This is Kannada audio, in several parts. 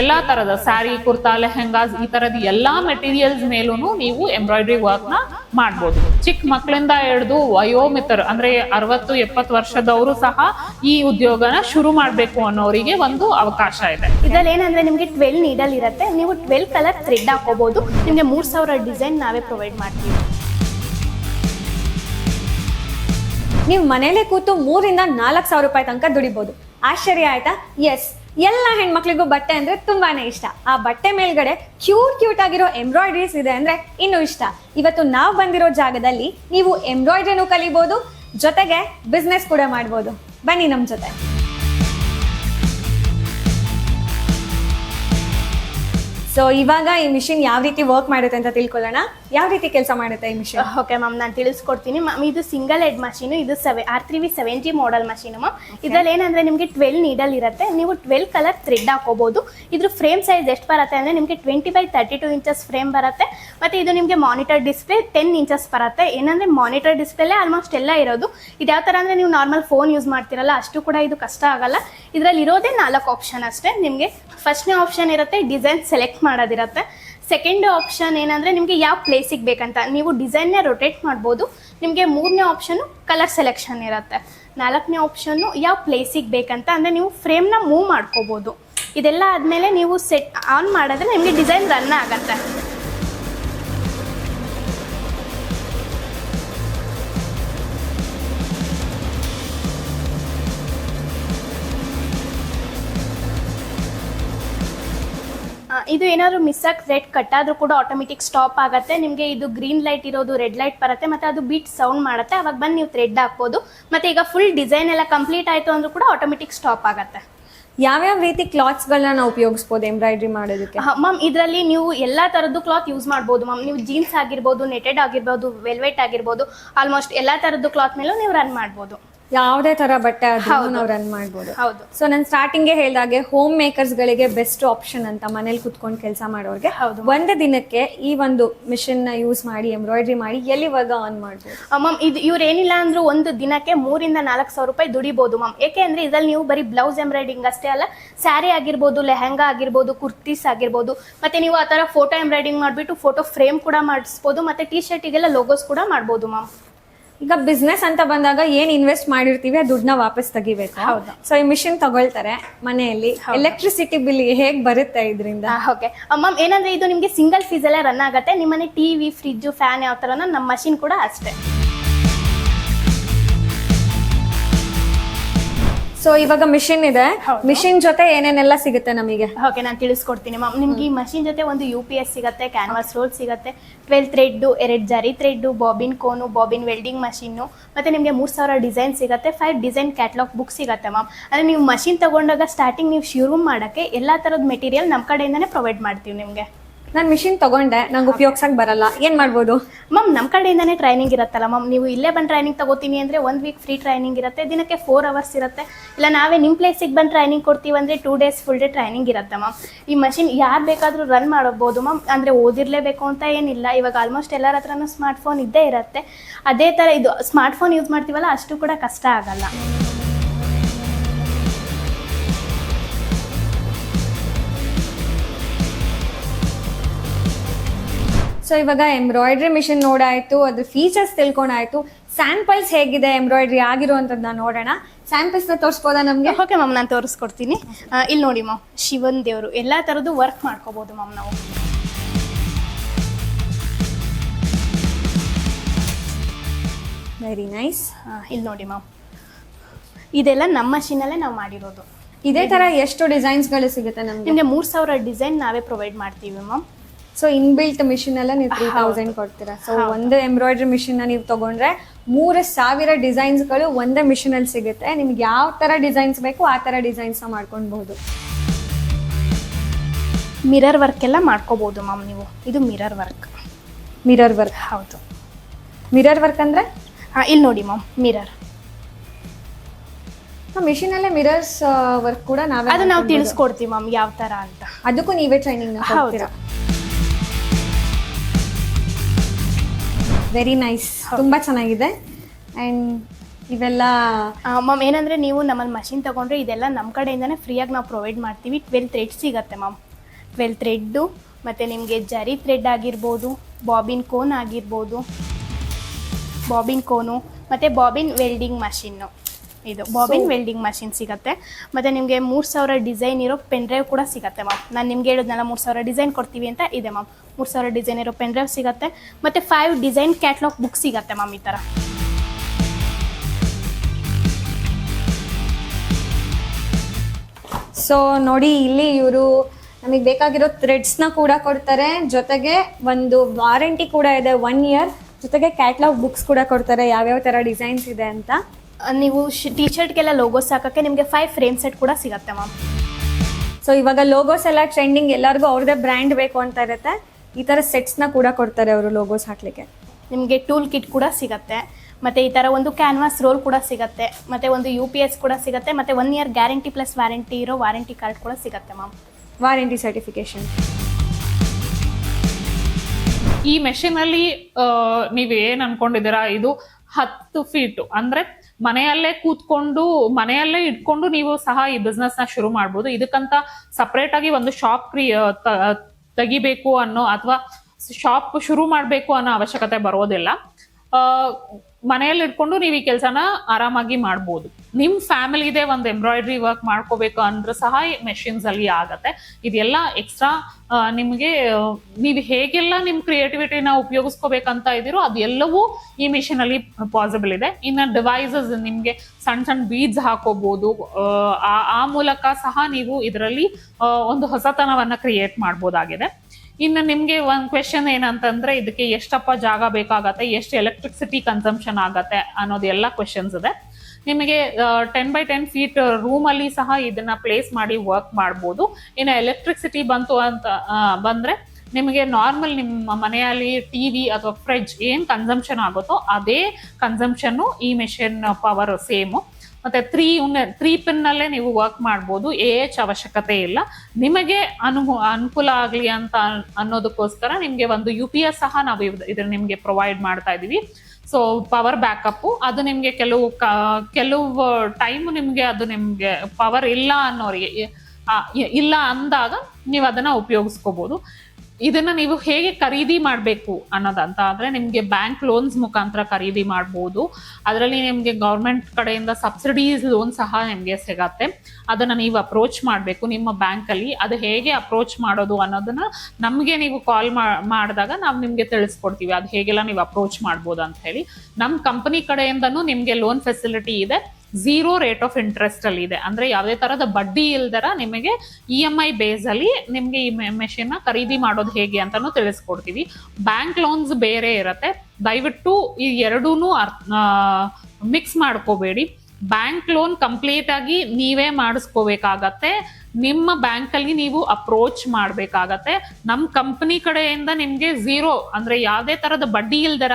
ಎಲ್ಲಾ ತರದ ಸ್ಯಾರಿ ಕುರ್ತಾ ಲೆಹೆಂಗಾಸ್ ಈ ತರದ ಎಲ್ಲಾ ಮೆಟೀರಿಯಲ್ಸ್ ಮೇಲೂ ನೀವು ಎಂಬ್ರಾಯ್ಡ್ರಿ ವರ್ಕ್ನ ಮಾಡ್ಬೋದು. ಚಿಕ್ಕ ಮಕ್ಕಳಿಂದ ಹಿಡಿದು ವಯೋಮಿತರ್ ಅಂದ್ರೆ ಅರವತ್ತು ಎಪ್ಪತ್ತು ವರ್ಷದವರು ಸಹ ಈ ಉದ್ಯೋಗನ ಶುರು ಮಾಡಬೇಕು ಅನ್ನೋರಿಗೆ ಒಂದು ಅವಕಾಶ ಇದೆ. ಇದ್ರಲ್ಲಿ ಏನಂದ್ರೆ ನಿಮಗೆ ಟ್ವೆಲ್ ನೀಡಲ್ ಇರುತ್ತೆ. ನೀವು ಟ್ವೆಲ್ ಕಲರ್ ಥ್ರೆಡ್ ಹಾಕೋಬಹುದು ನಿಮಗೆ ಮೂರ್ ಸಾವಿರ ಡಿಸೈನ್ ನಾವೇ ಪ್ರೊವೈಡ್ ಮಾಡ್ತೀವಿ. ನೀವು ಮನೇಲೆ ಕೂತು ಮೂರಿಂದ ನಾಲ್ಕು ಸಾವಿರ ರೂಪಾಯಿ ತನಕ ದುಡಿಬಹುದು ಆಶ್ಚರ್ಯ ಆಯ್ತಾ? ಎಸ್ ಎಲ್ಲ ಹೆಣ್ಮಕ್ಳಿಗೂ ಬಟ್ಟೆ ಅಂದ್ರೆ ತುಂಬಾನೇ ಇಷ್ಟ. ಆ ಬಟ್ಟೆ ಮೇಲ್ಗಡೆ ಕ್ಯೂಟ್ ಕ್ಯೂಟ್ ಆಗಿರೋ ಎಂಬ್ರಾಯ್ಡ್ರೀಸ್ ಇದೆ ಅಂದ್ರೆ ಇನ್ನೂ ಇಷ್ಟ. ಇವತ್ತು ನಾವು ಬಂದಿರೋ ಜಾಗದಲ್ಲಿ ನೀವು ಎಂಬ್ರಾಯ್ಡ್ರಿನೂ ಕಲಿಬಹುದು ಜೊತೆಗೆ ಬಿಸ್ನೆಸ್ ಕೂಡ ಮಾಡ್ಬೋದು. ಬನ್ನಿ ನಮ್ಮ ಜೊತೆ. ಸೊ ಇವಾಗ ಈ ಮಿಷಿನ್ ಯಾವ ರೀತಿ ವರ್ಕ್ ಮಾಡುತ್ತೆ ಅಂತ ತಿಳ್ಕೊಳ್ಳೋಣ. ಯಾವ ರೀತಿ ಕೆಲಸ ಮಾಡುತ್ತೆ ಈ ಮಿಷಿನ್ ಓಕೆ ಮ್ಯಾಮ್ ನಾನು ತಿಳಿಸ್ಕೊಡ್ತೀನಿ. ಮ್ಯಾಮ್ ಇದು ಸಿಂಗಲ್ ಹೆಡ್ ಮಷೀನು ಇದು seven R three V seventy model machine ma'am ಇದ್ರಲ್ಲಿ ಏನಂದ್ರೆ ನಿಮಗೆ ಟ್ವೆಲ್ ನೀಡಲ್ ಇರುತ್ತೆ. ನೀವು ಟ್ವೆಲ್ ಕಲರ್ ಥ್ರೆಡ್ ಹಾಕೋಬಹುದು ಇದ್ರ ಫ್ರೇಮ್ ಸೈಜ್ ಎಷ್ಟು ಬರುತ್ತೆ ಅಂದ್ರೆ ನಿಮಗೆ twenty by thirty two inches frame ಬರುತ್ತೆ. ಮತ್ತೆ ಇದು ನಿಮಗೆ ಮಾನಿಟರ್ ಡಿಸ್ಪ್ಲೇ ಟೆನ್ ಇಂಚಸ್ ಬರುತ್ತೆ. ಏನಂದ್ರೆ ಮಾನಿಟರ್ ಡಿಸ್ಪ್ಲೇಲೇ ಆಲ್ಮೋಸ್ಟ್ ಎಲ್ಲ ಇರೋದು. ಇದು ಯಾವ ಥರ ಅಂದ್ರೆ ನೀವು ನಾರ್ಮಲ್ ಫೋನ್ ಯೂಸ್ ಮಾಡ್ತಿರಲ್ಲ ಅಷ್ಟು ಕೂಡ ಇದು ಕಷ್ಟ ಆಗಲ್ಲ. ಇದರಲ್ಲಿ ಇರೋದೇ ನಾಲ್ಕು ಆಪ್ಷನ್ ಅಷ್ಟೇ ನಿಮಗೆ. ಫಸ್ಟ್ನೇ ಆಪ್ಷನ್ ಇರುತ್ತೆ, ಡಿಸೈನ್ ಸೆಲೆಕ್ಟ್ ಮಾಡೋದಿರುತ್ತೆ. ಸೆಕೆಂಡ್ ಆಪ್ಷನ್ ಏನಂದರೆ ನಿಮಗೆ ಯಾವ ಪ್ಲೇಸಿಗೆ ಬೇಕಂತ. ನೀವು ಡಿಸೈನ್ನೇ ರೊಟೇಟ್ ಮಾಡ್ಬೋದು. ನಿಮಗೆ ಮೂರನೇ ಆಪ್ಷನ್ನು ಕಲರ್ ಸೆಲೆಕ್ಷನ್ ಇರುತ್ತೆ. ನಾಲ್ಕನೇ ಆಪ್ಷನ್ನು ಯಾವ ಪ್ಲೇಸಿಗೆ ಬೇಕಂತ, ಅಂದರೆ ನೀವು ಫ್ರೇಮ್ನ ಮೂವ್ ಮಾಡ್ಕೋಬೋದು. ಇದೆಲ್ಲ ಆದಮೇಲೆ ನೀವು ಸೆಟ್ ಆನ್ ಮಾಡಿದ್ರೆ ನಿಮಗೆ ಡಿಸೈನ್ ರನ್ ಆಗುತ್ತೆ. ಇದು ಏನಾದ್ರು ಮಿಸ್ ಆಗಿ ರೆಡ್ ಕಟ್ ಆದ್ರೂ ಕೂಡ ಆಟೋಮೆಟಿಕ್ ಸ್ಟಾಪ್ ಆಗುತ್ತೆ. ನಿಮಗೆ ಇದು ಗ್ರೀನ್ ಲೈಟ್ ಇರೋದು ರೆಡ್ ಲೈಟ್ ಬರುತ್ತೆ ಮತ್ತೆ ಅದು ಬೀಟ್ ಸೌಂಡ್ ಮಾಡುತ್ತೆ. ಅವಾಗ ಬಂದು ನೀವು ಥ್ರೆಡ್ ಹಾಕ್ಬೋದು. ಮತ್ತೆ ಈಗ ಫುಲ್ ಡಿಸೈನ್ ಎಲ್ಲ ಕಂಪ್ಲೀಟ್ ಆಯ್ತು ಅಂದ್ರೂ ಕೂಡ ಆಟೋಮೆಟಿಕ್ ಸ್ಟಾಪ್ ಆಗುತ್ತೆ. ಯಾವ್ಯಾವ ರೀತಿ ಕ್ಲಾತ್ಸ್ಗಳನ್ನ ನಾವು ಉಪಯೋಗಿಸ್ಬೋದು ಎಂಬ್ರಾಯ್ಡ್ರಿ ಮಾಡೋದಕ್ಕೆ? ಮ್ಯಾಮ್ ಇದರಲ್ಲಿ ನೀವು ಎಲ್ಲಾ ತರದ್ದು ಕ್ಲಾತ್ ಯೂಸ್ ಮಾಡ್ಬೋದು ಮ್ಯಾಮ್ ನೀವು ಜೀನ್ಸ್ ಆಗಿರ್ಬೋದು ನೆಟೆಡ್ ಆಗಿರ್ಬೋದು ವೆಲ್ವೆಟ್ ಆಗಿರ್ಬೋದು ಆಲ್ಮೋಸ್ಟ್ ಎಲ್ಲಾ ತರದ್ದು ಕ್ಲಾತ್ ಮೇಲೂ ನೀವು ರನ್ ಮಾಡ್ಬೋದು. ಯಾವುದೇ ತರ ಬಟ್ಟೆ ಆದ್ರೂ. ನಾವು ರನ್ ಮಾಡ್ಬೋದು. ಹೌದು. ಸೊ ನಾನು ಸ್ಟಾರ್ಟಿಂಗ್ ಹೇಳಿದಾಗೆ ಹೋಮ್ ಮೇಕರ್ಸ್ ಗಳಿಗೆ ಬೆಸ್ಟ್ ಆಪ್ಷನ್ ಅಂತ ಮನೇಲಿ ಕುತ್ಕೊಂಡು ಕೆಲಸ ಮಾಡೋರಿಗೆ ಹೌದು. ಒಂದು ದಿನಕ್ಕೆ ಈ ಒಂದು ಮಿಷಿನ್ನ ಯೂಸ್ ಮಾಡಿ ಎಂಬ್ರಾಯ್ಡ್ರಿ ಮಾಡಿ ಎಲ್ಲಿ ಎಲ್ಲಿವಾಗ ಆನ್ ಮಾಡ್ಬೋದು? ಮ್ಯಾಮ್ ಇದು ಇವ್ರು ಏನಿಲ್ಲ ಅಂದ್ರೂ ಒಂದು ದಿನಕ್ಕೆ ಮೂರಿಂದ ನಾಲ್ಕು ಸಾವಿರ ರೂಪಾಯಿ ದುಡಿಬಹುದು ಮ್ಯಾಮ್ ಏಕೆ ಅಂದ್ರೆ ಇದ್ರಲ್ಲಿ ನೀವು ಬರೀ ಬ್ಲೌಸ್ ಎಂಬ್ರಾಯ್ಡಿಂಗ್ ಅಷ್ಟೇ ಅಲ್ಲ ಸ್ಯಾರಿ ಆಗಿರ್ಬೋದು ಲೆಹಂಗಾ ಆಗಿರ್ಬೋದು ಕುರ್ತೀಸ್ ಆಗಿರ್ಬೋದು ಮತ್ತೆ ನೀವು ಆ ತರ ಫೋಟೋ ಎಂಬ್ರಾಯ್ಡಿಂಗ್ ಮಾಡಿಬಿಟ್ಟು ಫೋಟೋ ಫ್ರೇಮ್ ಕೂಡ ಮಾಡಿಸ್ಬೋದು ಮತ್ತೆ ಟಿ ಶರ್ಟಿಗೆಲ್ಲ ಲೋಗೋಸ್ ಕೂಡ ಮಾಡ್ಬೋದು ಮ್ಯಾಮ್ ಈಗ ಬಿಸ್ನೆಸ್ ಅಂತ ಬಂದಾಗ ಏನ್ ಇನ್ವೆಸ್ಟ್ ಮಾಡಿರ್ತೀವಿ ಆ ದುಡ್ಡನ್ನ ವಾಪಸ್ ತೆಗಿಬೇಕು. ಹೌದು. ಸೊ ಈ ಮಿಷಿನ್ ತಗೊಳ್ತಾರೆ ಮನೆಯಲ್ಲಿ. ಎಲೆಕ್ಟ್ರಿಸಿಟಿ ಬಿಲ್ ಹೇಗ್ ಬರುತ್ತೆ ಇದರಿಂದ? ಓಕೆ ಮ್ಯಾಮ್ ಏನಂದ್ರೆ ಇದು ನಿಮಗೆ ಸಿಂಗಲ್ ಫೀಸ್ ಎಲ್ಲ ರನ್ ಆಗುತ್ತೆ. ನಿಮ್ಮನೆ ಟಿವಿ ಫ್ರಿಜ್ ಫ್ಯಾನ್ ಯಾವ ತರ ನಮ್ಮ ಮಷಿನ್ ಕೂಡ ಅಷ್ಟೇ. ಸೊ ಇವಾಗ ಮಿಷಿನ್ ಇದೆ. ಹೌದು. ಮಿಷಿನ್ ಜೊತೆ ಏನೇನೆಲ್ಲ ಸಿಗುತ್ತೆ ನಮಗೆ? ಓಕೆ ನಾನು ತಿಳಿಸ್ಕೊಡ್ತೀನಿ ಮ್ಯಾಮ್. ನಿಮ್ಗೆ ಈ ಮಷಿನ್ ಜೊತೆ ಒಂದು ಯು ಪಿ ಎಸ್ ಸಿಗುತ್ತೆ ಕ್ಯಾನ್ವಾಸ್ ರೋಲ್ ಸಿಗುತ್ತೆ ಟ್ವೆಲ್ ಥ್ರೆಡ್ಡು ಎರಡು zari thread bobbin cone bobbin welding machine ಮತ್ತೆ ನಿಮಗೆ ಮೂರು ಸಾವಿರ ಡಿಸೈನ್ ಸಿಗುತ್ತೆ ಫೈವ್ ಡಿಸೈನ್ ಕ್ಯಾಟ್ಲಾಗ್ ಬುಕ್ ಸಿಗುತ್ತೆ ಮ್ಯಾಮ್. ಅಂದರೆ ನೀವು ಮಷಿನ್ ತಗೊಂಡಾಗ ಸ್ಟಾರ್ಟಿಂಗ್ ನೀವು ಶುರು ಮಾಡೋಕ್ಕೆ ಎಲ್ಲ ಥರದ ಮೆಟೀರಿಯಲ್ ನಮ್ಮ ಕಡೆಯಿಂದನೇ ಪ್ರೊವೈಡ್ ಮಾಡ್ತೀವಿ ನಿಮಗೆ. ನಾನು ಮಿಷಿನ್ ತಗೊಂಡೆ. ನಂಗೆ ಉಪಯೋಗ್ಸಕ್ ಬರಲ್ಲ. ಏನ್ ಮಾಡ್ಬೋದು? ಮ್ಯಾಮ್ ನಮ್ಮ ಕಡೆಯಿಂದನೇ ಟ್ರೈನಿಂಗ್ ಇರುತ್ತಲ್ಲ ಮ್ಯಾಮ್ ನೀವು ಇಲ್ಲೇ ಬಂದು ಟ್ರೈನಿಂಗ್ ತಗೋತೀನಿ ಅಂದರೆ ಒಂದು ವೀಕ್ ಫ್ರೀ ಟ್ರೈನಿಂಗ್ ಇರುತ್ತೆ. ದಿನಕ್ಕೆ ಫೋರ್ ಅವರ್ಸ್ ಇರುತ್ತೆ. ಇಲ್ಲ, ನಾವೇ ನಿಮ್ಮ ಪ್ಲೇಸಿಗೆ ಬಂದು ಟ್ರೈನಿಂಗ್ ಕೊಡ್ತೀವಿ ಅಂದರೆ two days full day training ಇರುತ್ತೆ ಮ್ಯಾಮ್ ಈ ಮಷಿನ್ ಯಾರು ಬೇಕಾದರೂ ರನ್ ಮಾಡಬಹುದು ಮ್ಯಾಮ್ ಅಂದರೆ ಓದಿರಲೇಬೇಕು ಅಂತ ಏನಿಲ್ಲ. ಇವಾಗ ಆಲ್ಮೋಸ್ಟ್ ಎಲ್ಲರ ಹತ್ರನೂ ಸ್ಮಾರ್ಟ್ಫೋನ್ ಇದ್ದೇ ಇರುತ್ತೆ. ಅದೇ ಥರ ಇದು ಸ್ಮಾರ್ಟ್ಫೋನ್ ಯೂಸ್ ಮಾಡ್ತೀವಲ್ಲ, ಅಷ್ಟು ಕೂಡ ಕಷ್ಟ ಆಗಲ್ಲ. ಸೊ ಇವಾಗ ಎಂಬ್ರಾಯ್ಡ್ರಿ ಮಿಷಿನ್ ನೋಡಾಯ್ತು ಅದ್ರ ಫೀಚರ್ಸ್ ತಿಳ್ಕೊಂಡಾಯ್ತು. ಸ್ಯಾಂಪಲ್ಸ್ ಹೇಗಿದೆ ಎಂಬ್ರಾಯ್ಡ್ರಿ ಆಗಿರುವಂತದ್ದನ್ನ ನೋಡೋಣ. ಸ್ಯಾಂಪಲ್ಸ್ ತೋರಿಸ್ಬೋದಾ ನಮ್ಗೆ? ಓಕೆ ಮ್ಯಾಮ್ ನಾನು ತೋರಿಸ್ಕೊಡ್ತೀನಿ. ಇಲ್ಲಿ ನೋಡಿ ಮ್ಯಾಮ್ ಶಿವನ್ ದೇವರು. ಎಲ್ಲ ಥರದ್ದು ವರ್ಕ್ ಮಾಡ್ಕೋಬೋದು ಮ್ಯಾಮ್ ನಾವು. ವೆರಿ ನೈಸ್ ಇಲ್ಲಿ ನೋಡಿ ಮ್ಯಾಮ್ ಇದೆಲ್ಲ ನಮ್ಮ ಮಷೀನಲ್ಲೇ ನಾವು ಮಾಡಿರೋದು. ಇದೇ ತರ ಎಷ್ಟು ಡಿಸೈನ್ಸ್ಗಳು ಸಿಗುತ್ತೆ ನಮ್ಗೆ. ನಿಮಗೆ ಮೂರು ಸಾವಿರ ಡಿಸೈನ್ ನಾವೇ ಪ್ರೊವೈಡ್ ಮಾಡ್ತೀವಿ ಮ್ಯಾಮ್ ಸೊ ಇನ್ಬಿಲ್ಟ್ ಮಿಷಿನ್ ಎಲ್ಲ ನೀವು ತ್ರೀ ತೌಸಂಡ್ ಕೊಡ್ತೀರಾ. ಸೊ ಒಂದು ಎಂಬ್ರಾಯ್ಡ್ರಿ ಮಿಷಿನ್ ನೀವು ತಗೊಂಡ್ರೆ ಮೂರು ಸಾವಿರ ಡಿಸೈನ್ಸ್ಗಳು ಒಂದೇ ಮಿಷಿನ್ ಅಲ್ಲಿ ಸಿಗುತ್ತೆ. ನಿಮ್ಗೆ ಯಾವ ತರ ಡಿಸೈನ್ಸ್ ಬೇಕು ಆ ತರ ಡಿಸೈನ್ಸ್ ಮಾಡ್ಕೊಳ್ಬಹುದು. ಮಿರರ್ ವರ್ಕ್ ಎಲ್ಲ ಮಾಡ್ಕೋಬಹುದು ಮ್ಯಾಮ್ ನೀವು. ಇದು ಮಿರರ್ ವರ್ಕ್ ಮಿರರ್ ವರ್ಕ್ ಹೌದು. ಮಿರರ್ ವರ್ಕ್ ಅಂದ್ರೆ? ಹಾಂ ಇಲ್ಲಿ ನೋಡಿ ಮ್ಯಾಮ್ ಮಿರರ್ ಮಿಷಿನ್ ಅಲ್ಲೇ ಮಿರರ್ಸ್ ವರ್ಕ್ ಕೂಡ ನಾವೇ ಅದು ನಾವು ತಿಳಿಸ್ಕೊಡ್ತೀವಿ ಮ್ಯಾಮ್ ಯಾವ ತರ ಅಂತ. ಅದಕ್ಕೂ ನೀವೇ ಟ್ರೈನಿಂಗ್ ಹೌದು. ವೆರಿ ನೈಸ್ ತುಂಬಾ ಚೆನ್ನಾಗಿದೆ. ಅಂಡ್ ಇವೆಲ್ಲ ಮ್ಯಾಮ್ ಏನಂದರೆ ನೀವು ನಮ್ಮಲ್ಲಿ ಮಷಿನ್ ತೊಗೊಂಡ್ರೆ ಇದೆಲ್ಲ ನಮ್ಮ ಕಡೆಯಿಂದನೇ ಫ್ರೀಯಾಗಿ ನಾವು ಪ್ರೊವೈಡ್ ಮಾಡ್ತೀವಿ. ಟ್ವೆಲ್ ಥ್ರೆಡ್ ಸಿಗತ್ತೆ ಮ್ಯಾಮ್ ಟ್ವೆಲ್ ಥ್ರೆಡ್ಡು ಮತ್ತು ನಿಮಗೆ ಜರಿ ಥ್ರೆಡ್ ಆಗಿರ್ಬೋದು ಬಾಬಿನ್ ಕೋನ್ ಆಗಿರ್ಬೋದು. ಬಾಬಿನ್ ಕೋನು ಮತ್ತು ಬಾಬಿನ್ ವೆಲ್ಡಿಂಗ್ ಮಷಿನ್ನು ಇದು ಬಾಬಿನ್ ವೆಲ್ಡಿಂಗ್ ಮಷಿನ್ ಸಿಗುತ್ತೆ. ಮತ್ತೆ ನಿಮಗೆ ಮೂರು ಸಾವಿರ ಡಿಸೈನ್ ಇರೋ ಪೆನ್ ಡ್ರೈವ್ ಕೂಡ ಸಿಗುತ್ತೆ ಮ್ಯಾಮ್ ನಾನು ನಿಮ್ಗೆ ಹೇಳಿದ್ನಲ್ಲ ಮೂರು ಸಾವಿರ ಡಿಸೈನ್ ಕೊಡ್ತೀವಿ ಅಂತ ಇದೆ ಮ್ಯಾಮ್ ಮೂರು ಸಾವಿರ ಡಿಸೈನ್ ಇರೋ ಪೆನ್ ಡ್ರೈವ್ ಸಿಗುತ್ತೆ. ಮತ್ತೆ ಫೈವ್ ಡಿಸೈನ್ ಕ್ಯಾಟ್ಲಾಗ್ ಬುಕ್ ಸಿಗುತ್ತೆ ಮ್ಯಾಮ್ ಈ ಥರ ಸೊ ನೋಡಿ ಇಲ್ಲಿ ಇವರು ನಮಗೆ ಬೇಕಾಗಿರೋ ಥ್ರೆಡ್ಸ್ನ ಕೂಡ ಕೊಡ್ತಾರೆ. ಜೊತೆಗೆ ಒಂದು ವಾರಂಟಿ ಕೂಡ ಇದೆ ಒನ್ ಇಯರ್ ಜೊತೆಗೆ ಕ್ಯಾಟ್ಲಾಗ್ ಬುಕ್ಸ್ ಕೂಡ ಕೊಡ್ತಾರೆ ಯಾವ್ಯಾವ ಥರ ಡಿಸೈನ್ಸ್ ಇದೆ ಅಂತ. ನೀವು ಟಿ ಶರ್ಟ್ಗೆಲ್ಲ ಲೋಗೋಸ್ ಹಾಕೋಕ್ಕೆ ನಿಮಗೆ ಫೈವ್ ಫ್ರೇಮ್ ಸೆಟ್ ಕೂಡ ಸಿಗುತ್ತೆ ಮ್ಯಾಮ್ ಸೊ ಇವಾಗ ಲೋಗೋಸ್ ಎಲ್ಲ ಟ್ರೆಂಡಿಂಗ್ ಎಲ್ಲರಿಗೂ ಅವ್ರದೇ ಬ್ರ್ಯಾಂಡ್ ಬೇಕು ಅಂತ ಇರುತ್ತೆ. ಈ ಥರ ಸೆಟ್ಸ್ನ ಕೂಡ ಕೊಡ್ತಾರೆ ಅವರು ಲೋಗೋಸ್ ಹಾಕಲಿಕ್ಕೆ. ನಿಮಗೆ ಟೂಲ್ ಕಿಟ್ ಕೂಡ ಸಿಗುತ್ತೆ. ಮತ್ತು ಈ ಥರ ಒಂದು ಕ್ಯಾನ್ವಾಸ್ ರೋಲ್ ಕೂಡ ಸಿಗುತ್ತೆ. ಮತ್ತು ಒಂದು ಯು ಪಿ ಎಸ್ ಕೂಡ ಸಿಗುತ್ತೆ. ಮತ್ತು one year guarantee plus warranty ಇರೋ ವಾರಂಟಿ ಕಾರ್ಡ್ ಕೂಡ ಸಿಗುತ್ತೆ ಮ್ಯಾಮ್ ವಾರಂಟಿ ಸರ್ಟಿಫಿಕೇಶನ್ ಈ ಮೆಷಿನಲ್ಲಿ ನೀವು ಏನು ಅನ್ಕೊಂಡಿದ್ದೀರಾ? ಇದು ಹತ್ತು ಫೀಟು ಅಂದ್ರೆ ಮನೆಯಲ್ಲೇ ಕೂತ್ಕೊಂಡು, ಮನೆಯಲ್ಲೇ ಇಟ್ಕೊಂಡು ನೀವು ಸಹ ಈ ಬಿಸ್ನೆಸ್ನ ಶುರು ಮಾಡ್ಬೋದು. ಇದಕ್ಕಂತ ಸಪ್ರೇಟ್ ಆಗಿ ಒಂದು ಶಾಪ್ ಕ್ರಿಯ ತೆಗಿಬೇಕು ಅನ್ನೋ ಅಥವಾ ಶಾಪ್ ಶುರು ಮಾಡಬೇಕು ಅನ್ನೋ ಅವಶ್ಯಕತೆ ಬರೋದಿಲ್ಲ. ಮನೆಯಲ್ಲಿ ಇಟ್ಕೊಂಡು ನೀವು ಈ ಕೆಲಸನ ಆರಾಮಾಗಿ ಮಾಡ್ಬೋದು. ನಿಮ್ ಫ್ಯಾಮಿಲಿದೆ ಒಂದು ಎಂಬ್ರಾಯ್ಡ್ರಿ ವರ್ಕ್ ಮಾಡ್ಕೋಬೇಕು ಅಂದ್ರೆ ಸಹ ಮೆಷಿನ್ಸ್ ಅಲ್ಲಿ ಆಗತ್ತೆ. ಇದೆಲ್ಲ ಎಕ್ಸ್ಟ್ರಾ ನಿಮಗೆ, ನೀವು ಹೇಗೆಲ್ಲ ನಿಮ್ ಕ್ರಿಯೇಟಿವಿಟಿನ ಉಪಯೋಗಿಸ್ಕೋಬೇಕಂತ ಇದ್ದೀರೋ ಅದೆಲ್ಲವೂ ಈ ಮಿಷಿನ್ ಅಲ್ಲಿ ಪಾಸಿಬಲ್ ಇದೆ. ಇನ್ನು ಡಿವೈಸಸ್ ನಿಮ್ಗೆ ಸಣ್ಣ ಸಣ್ಣ ಬೀಡ್ಸ್ ಹಾಕೋಬಹುದು ಆ ಮೂಲಕ ಸಹ ನೀವು ಇದರಲ್ಲಿ ಒಂದು ಹೊಸತನವನ್ನ ಕ್ರಿಯೇಟ್ ಮಾಡ್ಬೋದಾಗಿದೆ. ಇನ್ನು ನಿಮ್ಗೆ ಒಂದ್ ಕ್ವೆಶನ್ ಏನಂತಂದ್ರೆ, ಇದಕ್ಕೆ ಎಷ್ಟಪ್ಪ ಜಾಗ ಬೇಕಾಗತ್ತೆ? ಎಷ್ಟು ಎಲೆಕ್ಟ್ರಿಸಿಟಿ ಕನ್ಸಂಪ್ಷನ್ ಆಗತ್ತೆ? ಅನ್ನೋದು ಎಲ್ಲ ಕ್ವೆಶನ್ಸ್ ಇದೆ. ನಿಮಗೆ ten by ten feet room ಅಲ್ಲಿ ಸಹ ಇದನ್ನ ಪ್ಲೇಸ್ ಮಾಡಿ ವರ್ಕ್ ಮಾಡ್ಬೋದು. ಇನ್ನು ಎಲೆಕ್ಟ್ರಿಸಿಟಿ ಬಂತು ಅಂತ ಬಂದ್ರೆ ನಿಮಗೆ ನಾರ್ಮಲ್ ನಿಮ್ಮ ಮನೆಯಲ್ಲಿ ಟಿವಿ ಅಥವಾ ಫ್ರಿಡ್ಜ್ ಏನ್ ಕನ್ಸಂಪ್ಷನ್ ಆಗುತ್ತೋ, ಅದೇ ಕನ್ಸಂಪ್ಷನ್ ಈ ಮೆಷಿನ್ ಪವರ್ ಸೇಮು ಮತ್ತೆ ತ್ರೀ ತ್ರೀ ಪಿನ್ ನಲ್ಲೇ ನೀವು ವರ್ಕ್ ಮಾಡ್ಬೋದು, ಎ ಎಚ್ ಅವಶ್ಯಕತೆ ಇಲ್ಲ. ನಿಮಗೆ ಅನು ಅನುಕೂಲ ಆಗಲಿ ಅಂತ ಅನ್- ಅನ್ನೋದಕ್ಕೋಸ್ಕರ ನಿಮಗೆ ಒಂದು ಯು ಪಿ ಎಸ್ ಸಹ ನಾವು ಇದನ್ನ ನಿಮಗೆ ಪ್ರೊವೈಡ್ ಮಾಡ್ತಾ ಇದೀವಿ ಸೊ ಪವರ್ ಬ್ಯಾಕಪ್ ಅದು ನಿಮಗೆ ಕೆಲವು ಕೆಲವು ಟೈಮ್ ನಿಮಗೆ ಅದು ನಿಮಗೆ ಪವರ್ ಇಲ್ಲ ಅನ್ನೋರಿಗೆ ಇಲ್ಲ ಅಂದಾಗ ನೀವು ಅದನ್ನ ಉಪಯೋಗಿಸ್ಕೋಬಹುದು ಇದನ್ನ ನೀವು ಹೇಗೆ ಖರೀದಿ ಮಾಡಬೇಕು ಅನ್ನೋದಂತ. ಅಂದ್ರೆ ನಿಮ್ಗೆ ಬ್ಯಾಂಕ್ ಲೋನ್ಸ್ ಮುಖಾಂತರ ಖರೀದಿ ಮಾಡ್ಬೋದು. ಅದರಲ್ಲಿ ನಿಮ್ಗೆ ಗೌರ್ಮೆಂಟ್ ಕಡೆಯಿಂದ ಸಬ್ಸಿಡೀಸ್ ಲೋನ್ ಸಹ ನಿಮ್ಗೆ ಸಿಗತ್ತೆ. ಅದನ್ನ ನೀವು ಅಪ್ರೋಚ್ ಮಾಡಬೇಕು ನಿಮ್ಮ ಬ್ಯಾಂಕ್ ಅಲ್ಲಿ. ಅದು ಹೇಗೆ ಅಪ್ರೋಚ್ ಮಾಡೋದು ಅನ್ನೋದನ್ನ ನಮಗೆ ನೀವು ಕಾಲ್ ಮಾಡಿದಾಗ ನಾವು ನಿಮ್ಗೆ ತಿಳಿಸ್ಕೊಡ್ತೀವಿ. ಅದು ಹೇಗೆಲ್ಲ ನೀವು ಅಪ್ರೋಚ್ ಮಾಡ್ಬೋದು ಅಂತ ಹೇಳಿ. ನಮ್ಮ ಕಂಪನಿ ಕಡೆಯಿಂದನೂ ನಿಮ್ಗೆ ಲೋನ್ ಫೆಸಿಲಿಟಿ ಇದೆ. ಝೀರೋ ರೇಟ್ ಆಫ್ ಇಂಟ್ರೆಸ್ಟ್ ಅಲ್ಲಿ ಇದೆ. ಅಂದ್ರೆ ಯಾವುದೇ ತರದ ಬಡ್ಡಿ ಇಲ್ದರ ನಿಮಗೆ ಇ ಎಂ ಐ ಬೇಸ್ ಅಲ್ಲಿ ನಿಮ್ಗೆ ಈ ಮೆಷಿನ್ನ ಖರೀದಿ ಮಾಡೋದು ಹೇಗೆ ಅಂತಾನು ತಿಳಿಸ್ಕೊಡ್ತೀವಿ. ಬ್ಯಾಂಕ್ ಲೋನ್ಸ್ ಬೇರೆ ಇರತ್ತೆ. ದಯವಿಟ್ಟು ಈ ಎರಡೂನು ಮಿಕ್ಸ್ ಮಾಡ್ಕೋಬೇಡಿ. ಬ್ಯಾಂಕ್ ಲೋನ್ ಕಂಪ್ಲೀಟ್ ಆಗಿ ನೀವೇ ಮಾಡಿಸ್ಕೋಬೇಕಾಗತ್ತೆ. ನಿಮ್ಮ ಬ್ಯಾಂಕ್ ಅಲ್ಲಿ ನೀವು ಅಪ್ರೋಚ್ ಮಾಡಬೇಕಾಗತ್ತೆ. ನಮ್ಮ ಕಂಪನಿ ಕಡೆಯಿಂದ ನಿಮ್ಗೆ ಝೀರೋ ಅಂದ್ರೆ ಯಾವುದೇ ತರದ ಬಡ್ಡಿ ಇಲ್ದರ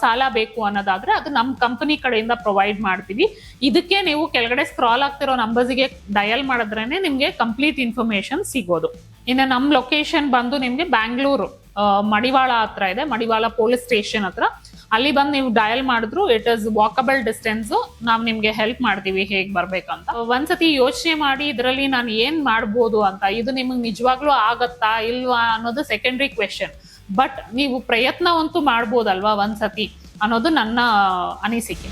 ಸಾಲ ಬೇಕು ಅನ್ನೋದಾದ್ರೆ ಅದು ನಮ್ಮ ಕಂಪನಿ ಕಡೆಯಿಂದ ಪ್ರೊವೈಡ್ ಮಾಡ್ತೀವಿ. ಇದಕ್ಕೆ ನೀವು ಕೆಳಗಡೆ ಸ್ಕ್ರಾಲ್ ಆಗ್ತಿರೋ ನಂಬರ್ಸ್ಗೆ ಡಯಲ್ ಮಾಡಿದ್ರೇನೆ ನಿಮ್ಗೆ ಕಂಪ್ಲೀಟ್ ಇನ್ಫಾರ್ಮೇಶನ್ ಸಿಗೋದು. ಇನ್ನು ನಮ್ಮ ಲೊಕೇಶನ್ ಬಂದು ನಿಮ್ಗೆ ಬ್ಯಾಂಗ್ಳೂರು ಮಡಿವಾಳ ಹತ್ರ ಇದೆ. ಮಡಿವಾಳ ಪೊಲೀಸ್ ಸ್ಟೇಷನ್ ಹತ್ರ. ಅಲ್ಲಿ ಬಂದು ನೀವು ಡಯಲ್ ಮಾಡಿದ್ರು ಇಟ್ ಇಸ್ ವಾಕಬಲ್ ಡಿಸ್ಟೆನ್ಸ್ ನಾವು ನಿಮ್ಗೆ ಹೆಲ್ಪ್ ಮಾಡ್ತೀವಿ ಹೇಗ್ ಬರ್ಬೇಕಂತ. ಒಂದ್ಸತಿ ಯೋಚನೆ ಮಾಡಿ ಇದರಲ್ಲಿ ನಾನು ಏನ್ ಮಾಡ್ಬೋದು ಅಂತ, ಇದು ನಿಮಗೆ ನಿಜವಾಗ್ಲೂ ಆಗತ್ತಾ ಇಲ್ವಾ ಅನ್ನೋದು ಸೆಕೆಂಡ್ರಿ ಕ್ವೆಶನ್ ಬಟ್ ನೀವು ಪ್ರಯತ್ನವಂತೂ ಮಾಡ್ಬೋದಲ್ವಾ ಒಂದ್ಸತಿ ಅನ್ನೋದು ನನ್ನ ಅನಿಸಿಕೆ.